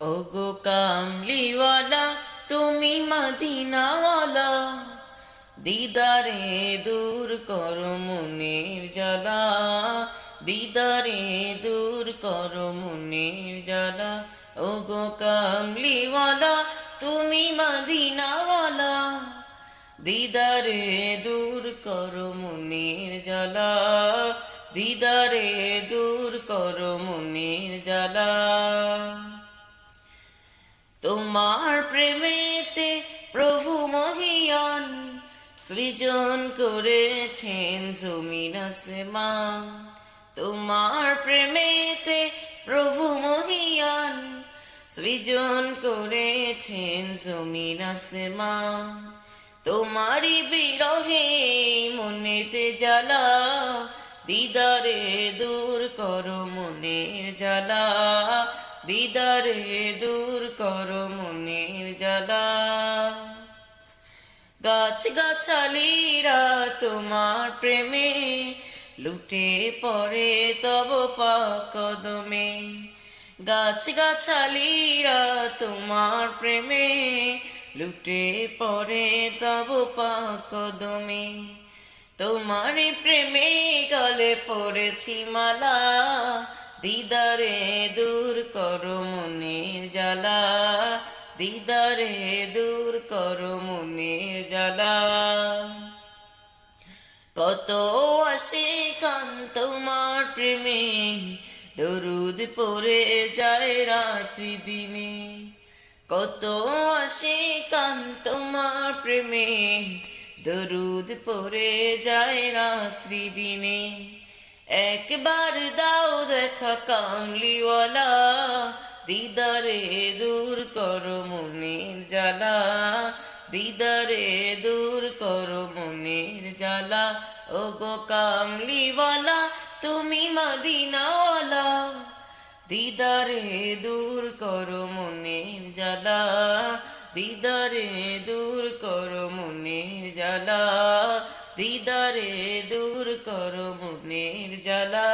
ওগো কামলিওয়ালা, তুমি মদিনাওয়ালা। দিদারে দূর করো মনের জ্বালা। দিদারে দূর করো মনের জ্বালা। ওগো কামলিওয়ালা, তুমি মদিনাওয়ালা। দিদারে দূর করো মনের জ্বালা। দিদারে দূর করো মনের জ্বালা। তোমার প্রেমেতে প্রভু মহিয়ান, সৃজন করেছেন জমিন তোমার প্রেমেতে প্রভু মহিয়ান, সৃজন করেছেন জমিন তোমারই বিরহে মনেতে জ্বালা, দিদারে দূর করো মনের জ্বালা। দিদারে দূর কর মনের জ্বালা। গাছ গাছালিরা তোমার প্রেমে, লুটে পড়ে তব কদমে। গাছ গাছালিরা তোমার প্রেমে, লুটে পড়ে তব কদমে। তোমারই প্রেমে গলে পড়েছি মালা, দিদারে দূর দূর করো মনের জ্বালা। কত আসে কান তোমার প্রেমে, দরুদ পড়ে যায় রাত্রি দিনে। কত আসে কান তোমার প্রেমে, দরুদ পড়ে যায় রাত্রি দিনে। একবার দাও দেখা কামলিওয়ালা, দিদারে দূর করো দিদারে দূর করো মনের জ্বালা। ও গো কামলিওয়ালা, তুমি মদিনাওয়ালা। দিদারে দূর করো মনের জ্বালা। দিদারে দূর করো মনের জ্বালা। দিদারে দূর করো মনের জ্বালা।